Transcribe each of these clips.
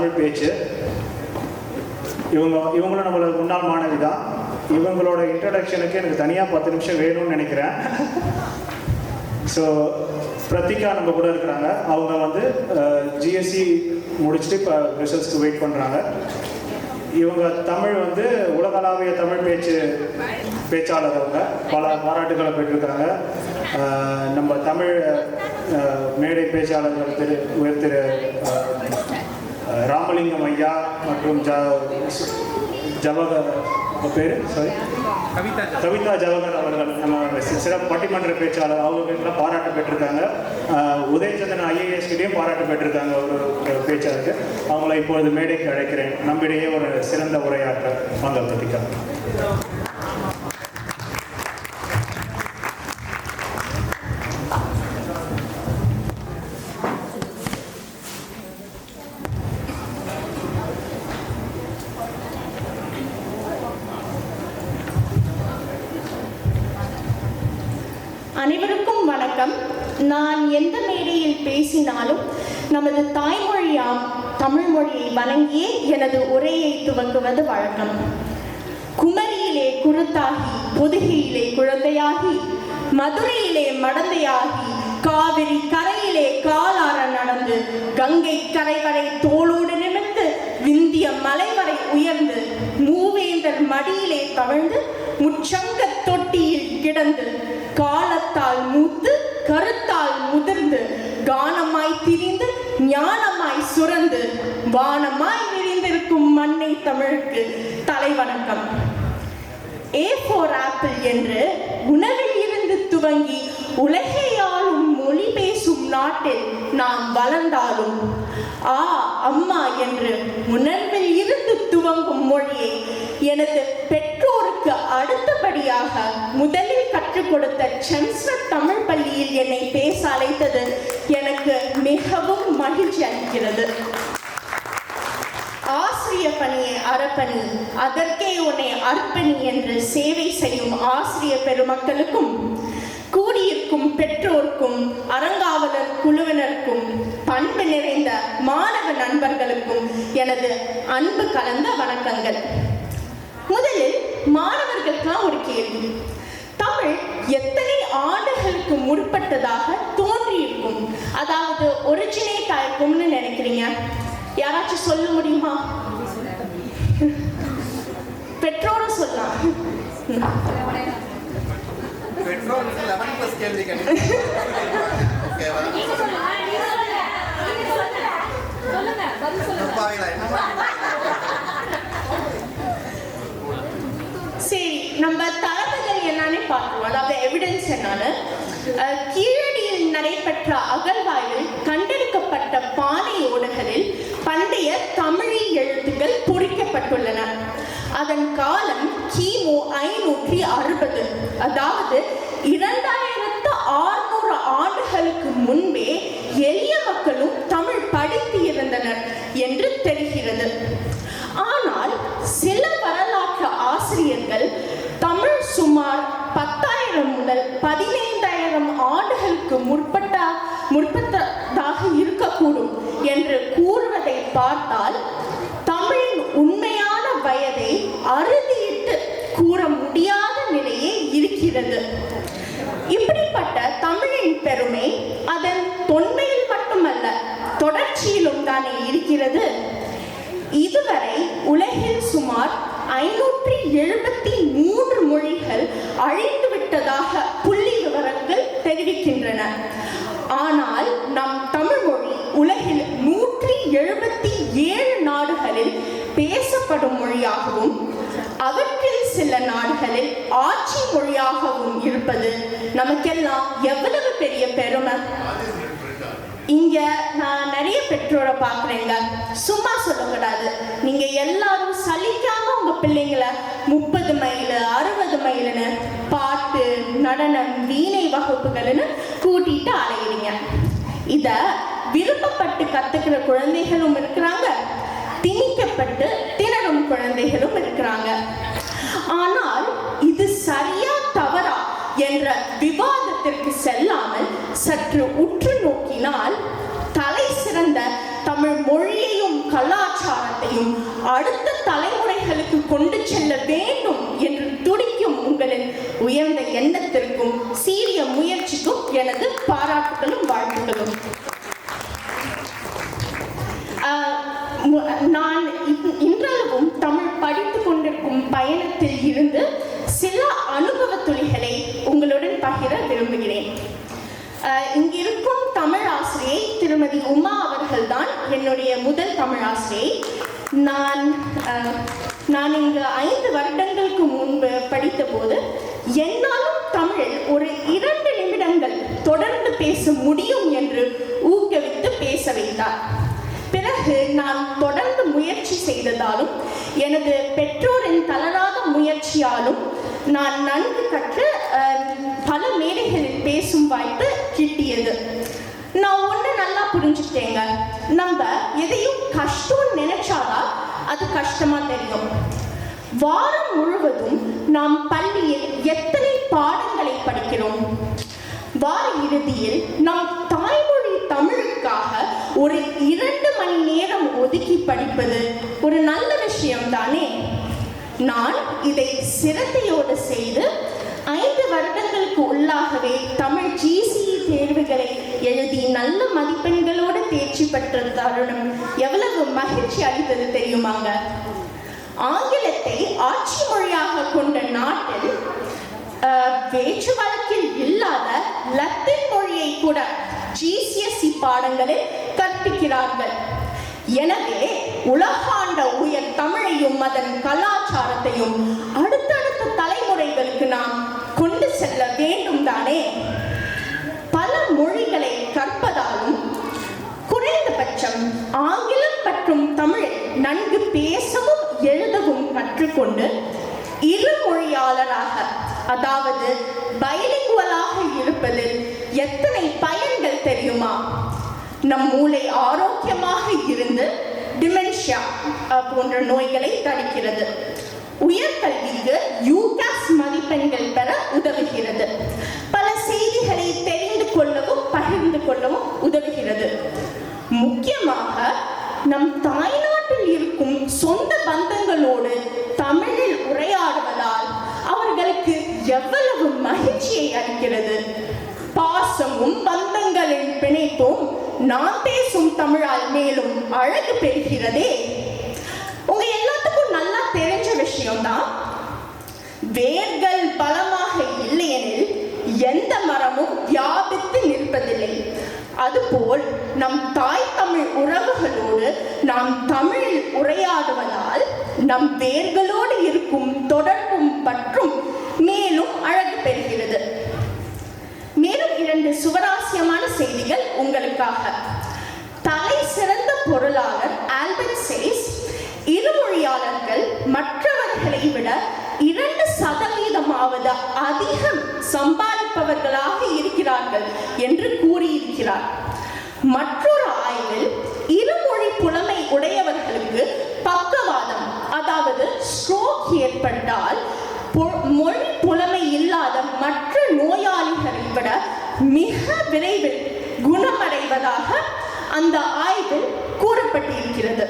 தமிழ் பேச்சு. இவங்க இவங்களும் நம்மளோட முன்னாள் மாணவி தான் இவங்களோட இன்ட்ரடக்ஷனுக்கு எனக்கு தனியாக பத்து நிமிஷம் வேணும்னு நினைக்கிறேன். ஸோ பிரத்திகா நம்ம கூட இருக்கிறாங்க. அவங்க வந்து ஜிஎஸ்சி முடிச்சுட்டு இப்போ ரிசல்ட்ஸ்க்கு வெயிட் பண்ணுறாங்க இவங்க தமிழ் வந்து உலகளாவிய தமிழ் பேச்சு பேச்சாளர் அவங்க. பல பாராட்டுகளை பெற்றிருக்கிறாங்க. நம்ம தமிழ் மேடை பேச்சாளர்கள் திரு உயர் திரு ராமலிங்கம் ஐயா மற்றும் ஜ ஜவஹர் பேர்? சாரி கவிதா கவிதா ஜவஹர் அவர்கள் நம்ம சிறப்பு பட்டிமன்ற பேச்சாளர். அவங்களுக்கெல்லாம் பாராட்டு பெற்றிருக்காங்க. உதயச்சந்திரன் ஐஏஎஸ் கிட்டேயும் பாராட்டு பெற்றிருக்காங்க ஒரு பேச்சாளருக்கு. அவங்கள இப்பொழுது மேடைக்கு அழைக்கிறேன். நம்மிடையே ஒரு சிறந்த உரையாற்ற வாங்க அனைவருக்கும் வணக்கம். நான் எந்த மேடையில் பேசினாலும் நமது தாய்மொழியாம் தமிழ் மொழியை வணங்கியே எனது உரையை துவங்குவது வழக்கம். குமரியிலே குருத்தாகி பொதுகையிலே குழந்தையாகி மதுரையிலே மடந்தையாகி காவிரி கரையிலே காலார நடந்து கங்கை கரைவரை தோளோடு நிமிர்ந்து விந்திய மலைவரை உயர்ந்து மூவேந்தர் மடியிலே தவழ்ந்து முச்சங்க தொட்டியில் கிடந்து மூத்து கருத்தால் முதிர்ந்து கானமாய் திரிந்து ஞானமாய் சுரந்து வானமாய் விரிந்திருக்கும் மண்ணை தமிழுக்கு தலைவணக்கம். ஏ ஃபோர் ஆப்பிள் என்று உணவில் இருந்து துவங்கி உலகை ஆளும் மொழி பேசும் நாட்டில் நாம் வளர்ந்தாலும் ஆ அம்மா என்று உணர்வில் இருந்து துவங்கும் மொழியை எனது பெற்றோர் பெற்றோருக்கு அடுத்தபடியாக முதலில் கற்றுக் கொடுத்த சென்சர் தமிழ் பள்ளியில் என்னை பேச அழைத்தது எனக்கு மிகவும் மகிழ்ச்சி அளிக்கிறது. ஆசிரிய பணியை அறப்பணி அதற்கே உன்னை அர்ப்பணி என்று சேவை செய்யும் ஆசிரிய பெருமக்களுக்கும் கூடியிருக்கும் பெற்றோர்க்கும் அறங்காவலர் குழுவினருக்கும் பண்பு நிறைந்த மாணவ நண்பர்களுக்கும் எனது அன்பு கலந்த வணக்கங்கள். முதலில் மாணவர்களுக்கெல்லாம் ஒரு கேள்வி. தமிழ் எத்தனை ஆண்டுகளுக்கு முற்பட்டதாக தோன்றியிருக்கும்? அதாவது ஒரிஜினேட் ஆயிருக்கும்னு நினைக்கிறீங்க? யாராச்சும் சொல்ல முடியுமா? பெற்றோரும் சொல்லலாம். பெட்ரோலுக்கு நம்ம தளபதிகள் என்னன்னு பார்க்கணும் அதாவது எவிடன்ஸ் என்னன்னு. கீழடியில் நடைபெற்ற அகழ்வாய்வில் கண்டெடுக்கப்பட்ட பானை ஓடுகளில் பண்டைய தமிழி எழுத்துக்கள் பொறிக்கப்பட்டுள்ளன. அதன் காலம் கிமு ஐநூற்றி அறுபது. அதாவது இரண்டாயிரத்து ஆறுநூறு ஆண்டுகளுக்கு முன்பே எளிய மக்களும் தமிழ் படித்து இருந்தனர் என்று தெரிகிறது ஆனால் சில வரலாற்று ஆசிரியர்கள் தமிழ் சுமார் பத்தாயிரம் முதல் பதினைந்தாயிரம் ஆண்டுகளுக்கு முற்பட்ட முற்பட்டதாக இருக்கக்கூடும் என்று கூறுவதை பார்த்தால் தமிழின் உண்மையான வயதை அறுதியிட்டு கூற முடியாத நிலையே இருக்கிறது. இப்படிப்பட்ட தமிழின் பெருமை அதன் தொன்மையில் மட்டுமல்ல தொடர்ச்சியிலும் தானே இருக்கிறது. இதுவரை உலகில் சுமார் ஐநூற்றி எழுபத்தி மூன்று மொழிகள் அழி விட்டதாக புள்ளி விவரங்கள் தெரிவிக்கின்றன ஆனால் நம் தமிழ் மொழி உலகில் நூற்றி எழுபத்தி ஏழு நாடுகளில் பேசப்படும் மொழியாகவும் அவற்றில் சில நாடுகளில் ஆட்சி மொழியாகவும் இருப்பது நமக்கெல்லாம் எவ்வளவு பெரிய பெருமை? இங்க நான் நிறைய பெற்றோரை பாக்குறேங்க சும்மா சொல்லக்கூடாது. நீங்க எல்லாரும் சலிக்காம உங்க பிள்ளைங்களை முப்பது மைல் அறுபது மைலுன்னு பாட்டு நடனம் வீணை வகுப்புகள்னு கூட்டிட்டு அலையிறீங்க. இத விருப்பப்பட்டு கத்துக்கிற குழந்தைகளும் இருக்கிறாங்க. திணிக்கப்பட்டு குழந்தைகளும் இருக்கிறாங்க. ஆனால் இது சரியா தவறா என்ற விவாதத்திற்கு செல்லாமல் சற்று உற்று நோக்கினால் தலை சிறந்த தமிழ் மொழியையும் கலாச்சாரத்தையும் அடுத்த இங்கிருக்கும் தமிழ் ஆசிரியை திருமதி உமா அவர்கள் தான் என்னுடைய முதல் தமிழ் ஆசிரியை. நான் நான் இங்கு ஐந்து வருடங்களுக்கு முன்பு படித்தபோது என்னாலும் தமிழில் ஒரு இரண்டு நிமிடங்கள் தொடர்ந்து பேச முடியும் என்று ஊக்குவித்து பேச வைத்தார். பிறகு நான் தொடர்ந்து முயற்சி செய்ததாலும் எனது பெற்றோரின் தளராத முயற்சியாலும் நான் நன்கு கற்று பல மேடைகளில் பேசும் வாய்ப்பு கிட்டியது. நான் ஒன்று நல்லா புரிஞ்சுக்கிட்டேங்க. நம்ம எதையும் கஷ்டம்னு நினைச்சாதான் அது கஷ்டமா தெரியும். வாரம் முழுவதும் நாம் பள்ளியில் எத்தனை பாடங்களை படிக்கிறோம்? வார இறுதியில் நம் தாய்மொழி தமிழுக்காக ஒரு இரண்டு மணி நேரம் ஒதுக்கி படிப்பது ஒரு நல்ல விஷயம் தானே நான் இதை சிரத்தையோடு செய்து ஐந்து வருடங்களுக்கு உள்ளாகவே தமிழ் ஜிசிஇ தேர்வுகளை எழுதி நல்ல மதிப்பெண்களோடு தேர்ச்சி பெற்ற தருணம் எவ்வளவு மகிழ்ச்சி அளித்தது தெரியுமாங்க? ஆங்கிலத்தை ஆட்சி மொழியாக கொண்ட நாட்டில் பேச்சு வழக்கில் இல்லாத லத்தீன் மொழியை கூட ஜிசிஎஸ்சி பாடங்களில் கற்பிக்கிறார்கள். எனவே உலகாண்ட உயர் தமிழையும் அதன் கலாச்சாரத்தையும் அடுத்தடுத்த தலைமுறைகளுக்கு நாம் கொண்டு செல்ல வேண்டும் தானே? பல மொழிகளை கற்பதாலும் குறைந்தபட்சம் ஆங்கிலம் மற்றும் தமிழை நன்கு பேசவும் எழுதவும் கற்றுக்கொண்டு இரு மொழியாளராக அதாவது பைலிங்குவலாக இருப்பதில் எத்தனை பயன்கள் தெரியுமா? நம் மூளை ஆரோக்கியமாக இருந்து டிமென்ஷியா போன்ற நோய்களை தடுக்கிறது. உயர்கல்விக்கு யூகாஸ் மதிப்பெண்கள் பெற உதவுகிறது. பல செய்திகளை தெரிந்து கொள்ளவும் பகிர்ந்து கொள்ளவும் உதவுகிறது. முக்கியமாக நம் தாய்நாட்டில் இருக்கும் சொந்த பந்தங்களோடு தமிழில் உரையாடுவதால் அவர்களுக்கு எவ்வளவு மகிழ்ச்சியை அளிக்கிறது. பாசமும் பந்தங்களில் பிணைப்பும். நான் பேசும் தமிழால் மேலும் அழகு பெறுகிறதே. உங்க எல்லாத்துக்கும் நல்லா தெரிஞ்ச விஷயம்தான் வேர்கள் பலமாக இல்லையெனில் எந்த மரமும் வியாபித்து நிற்பதில்லை. அதுபோல் நம் தாய் தமிழ் உறவுகளோடு நாம் தமிழில் உரையாடுவதால் நம் வேர்களோடு இருக்கும் தொடர்பும் பற்றும் மேலும் அழகு பெறுகிறது. இரண்டு சுவராசியமான செய்திகள் உங்களுக்காக. தலை சிறந்த பொருளாளர் ஆல்பர்ட் சேஸ் இருமொழியாளர்கள் மற்றவர்களை விட இரண்டு சதவீதமாவது அதிகம் சம்பாதிப்பவர்களாக இருக்கிறார்கள் என்று கூறியிருக்கிறார். மற்றொரு ஆய்வில் இருமொழி புலமை உடையவர்களுக்கு பக்கவாதம் அதாவது ஸ்ட்ரோக் ஏற்பட்டால் பொ- மொழி புலமை இல்லாத மற்ற நோயாளிகளை விட மிக விரைவில் குணமடைவதாக அந்த ஆய்வில் கூறப்பட்டிருக்கிறது.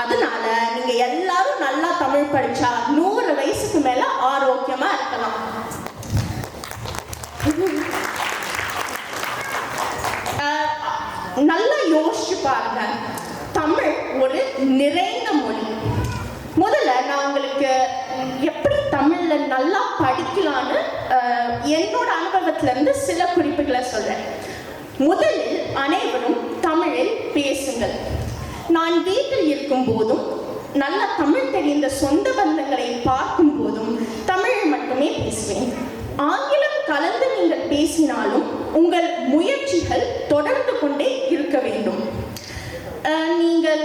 அதனால நீங்க எல்லாரும் நல்லா தமிழ் படிச்சா நூறு வயசுக்கு மேல ஆரோக்கியமா இருக்கலாம். நல்லா யோசிச்சு பாருங்க. தமிழ் ஒரு நிறைந்த மொழி. முதல்ல நான் உங்களுக்கு எப்படி தமிழ்ல நல்லா படிக்கலான்னு என்னோட அனுபவத்துல இருந்து சில குறிப்புகளை சொல்றேன். முதலில் அனைவரும் தமிழில் பேசுங்கள். நான் வீட்டில் இருக்கும் போதும் நல்ல தமிழ் தெரிந்த சொந்த பந்தங்களை பார்க்கும் போதும் தமிழ் மட்டுமே பேசுவேன். ஆங்கிலம் கலந்து நீங்கள் பேசினாலும் உங்கள் முயற்சிகள் தொடர்ந்து கொண்டே இருக்க வேண்டும். நீங்கள்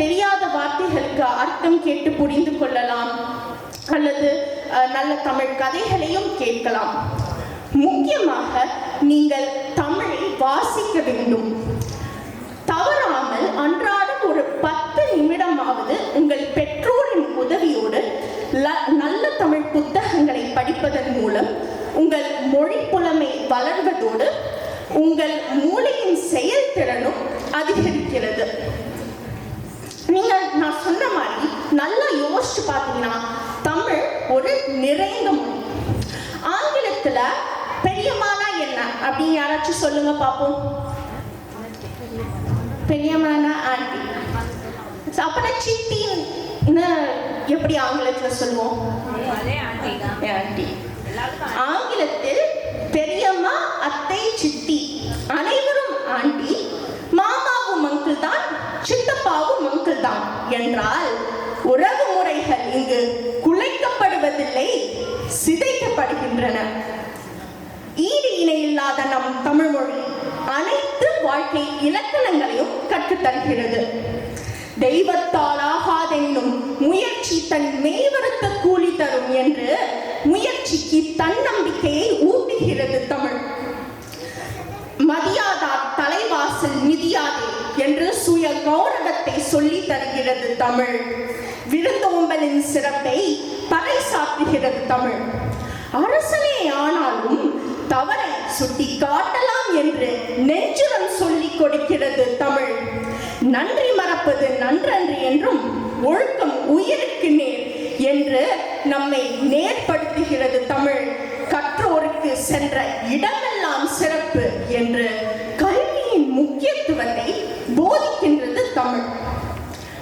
தெரியாத வார்த்தைகளுக்கு அர்த்தம் கேட்டு புரிந்து கொள்ளலாம். அல்லது நல்ல தமிழ் கதைகளையும் கேட்கலாம். முக்கியமாக நீங்கள் தமிழை வாசிக்க வேண்டும். தவறாமல் அன்றாடம் ஒரு பத்து நிமிடமாவது உங்கள் பெற்றோரின் உதவியோடு ல- நல்ல தமிழ் புத்தகங்களை படிப்பதன் மூலம் உங்கள் மொழி புலமை வளர்வதோடு உங்கள் மூளையின் செயல்திறனும் அதிகரிக்கிறது நீங்கள் யோசிச்சு பார்த்தீங்கன்னா தமிழ் ஒரு நிறைந்த மொழி. ஆங்கிலத்துல பெரியம்மானா என்ன? அப்படின்னு யாராச்சும் சொல்லுங்க பார்ப்போம் பெரியம்மானா ஆண்டி. அப்பனா சித்தின்னு எப்படி ஆங்கிலத்துல சொல்லுவோம்? ஆண்டி ஆங்கிலத்தில் பெரியம்மா அத்தை சித்தி அனைவரும் ஆண்டி. மாமாவும் அங்கிள் தான் சித்தப்பாவும் அங்கிள் தான். என்றால் உறவு முறைகள் இங்கு குலைக்கப்படுவதில்லை சிதைக்கப்படுகின்றன. ஈடு இணை இல்லாத நம் தமிழ் மொழி அனைத்து வாழ்க்கை இலக்கணங்களையும் கற்றுத்தருகிறது. தெய்வத்தால் ஆகாதென்னும் முயற்சி தன் மேவரத்த கூலி தரும் என்று முயற்சிக்கு தன்னம்பிக்கையை ஊட்டுகிறது தமிழ். மதியாதா தலைவாசல் மிதியாதே என்று சுய கௌரவத்தை சொல்லி தருகிறது தமிழ். விருந்தோம்பலின் சிறப்பை பறைசாற்றுகிறது தமிழ். அரசனே ஆனாலும் தவறை சுட்டி காட்டலாம் என்று நெஞ்சுரம் சொல்லிக் கொடுக்கிறது தமிழ். நன்றி மறப்பது நன்றன்று என்றும் ஒழுக்கம் உயிருக்கு நேர் என்று நம்மை நேர்படுத்துகிறது தமிழ். கற்றோருக்கு சென்ற இடமெல்லாம் சிறப்பு என்று கல்வியின் முக்கியத்துவத்தை போதிக்கின்றது தமிழ்.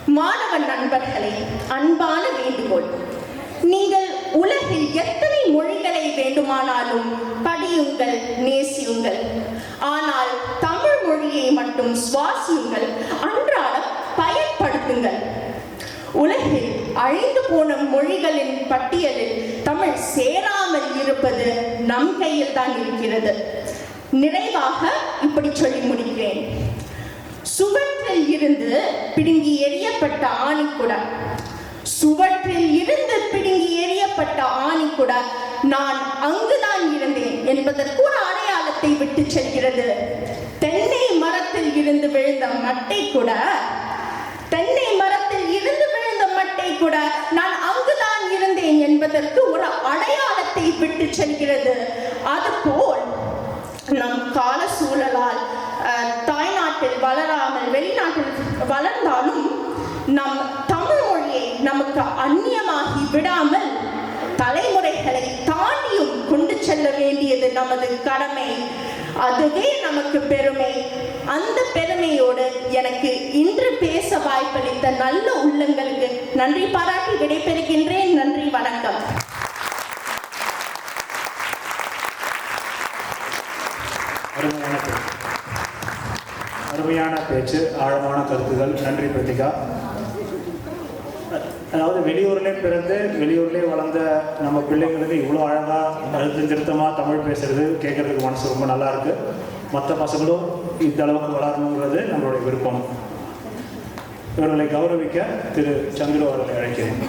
மாணவ நண்பர்களே அன்பான வேண்டுகோள். நீங்கள் உலகில் எத்தனை மொழிகளை வேண்டுமானாலும் படியுங்கள் நேசியுங்கள். ஆனால் தமிழ் மொழியை மட்டும் சுவாசியுங்கள் அன்றாடம் பயன்படுத்துங்கள். உலகில் அழிந்து போன மொழிகளின் பட்டியலில் தமிழ் சேராமல் இருப்பது நம் கையில் தான் இருக்கிறது. நிறைவாக இப்படி சொல்லி முடிக்கிறேன். சுவற்றில் இருந்து பிடுங்கி எறியப்பட்ட ஆணிக்குடா. சுவற்றில் இருந்து பிடுங்கி எறியப்பட்ட ஆணிக்குடா நான் அங்குதான் இருந்தேன் என்பதற்கு ஒரு அடையாளத்தை விட்டு செல்கிறது. தென்னை மரத்தில் இருந்து விழுந்த மட்டை கூட தென்னை மரத்தில் இருந்து விழுந்த மட்டை கூட நான் அங்குதான் இருந்தேன் என்பதற்கு ஒரு அடையாளத்தை விட்டு செல்கிறது. அதுபோல் நம் கால சூழலால் அஹ், வளராமல் வெளிநாட்டில் வளர்ந்தாலும் நம் தமிழ் மொழியை நமக்கு அந்நியமாகி விடாமல் தலைமுறைகளை தாண்டியும் கொண்டு செல்ல வேண்டியது நமது கடமை. அதுவே நமக்கு பெருமை. அந்த பெருமையோடு எனக்கு இன்று பேச வாய்ப்பளித்த நல்ல உள்ளங்களுக்கு நன்றி பாராட்டி விடைபெறுகின்றேன். நன்றி வணக்கம். அருமையான அருமையான பேச்சு ஆழமான கருத்துகள். நன்றி பிரதிகா. அதாவது வெளியூர்லேயே பிறந்து வெளியூர்லேயே வளர்ந்த நம்ம பிள்ளைங்களுக்கு இவ்வளோ அழகாக அழுத்தம் திருத்தமாக தமிழ் பேசுறது கேட்கறதுக்கு மனசு ரொம்ப நல்லா இருக்கு. மற்ற பசங்களும் இந்த அளவுக்கு வளரணுங்கிறது நம்மளுடைய விருப்பம். இவர்களை கௌரவிக்க திரு சந்துரு அவர்களை அழைக்கிறேன்.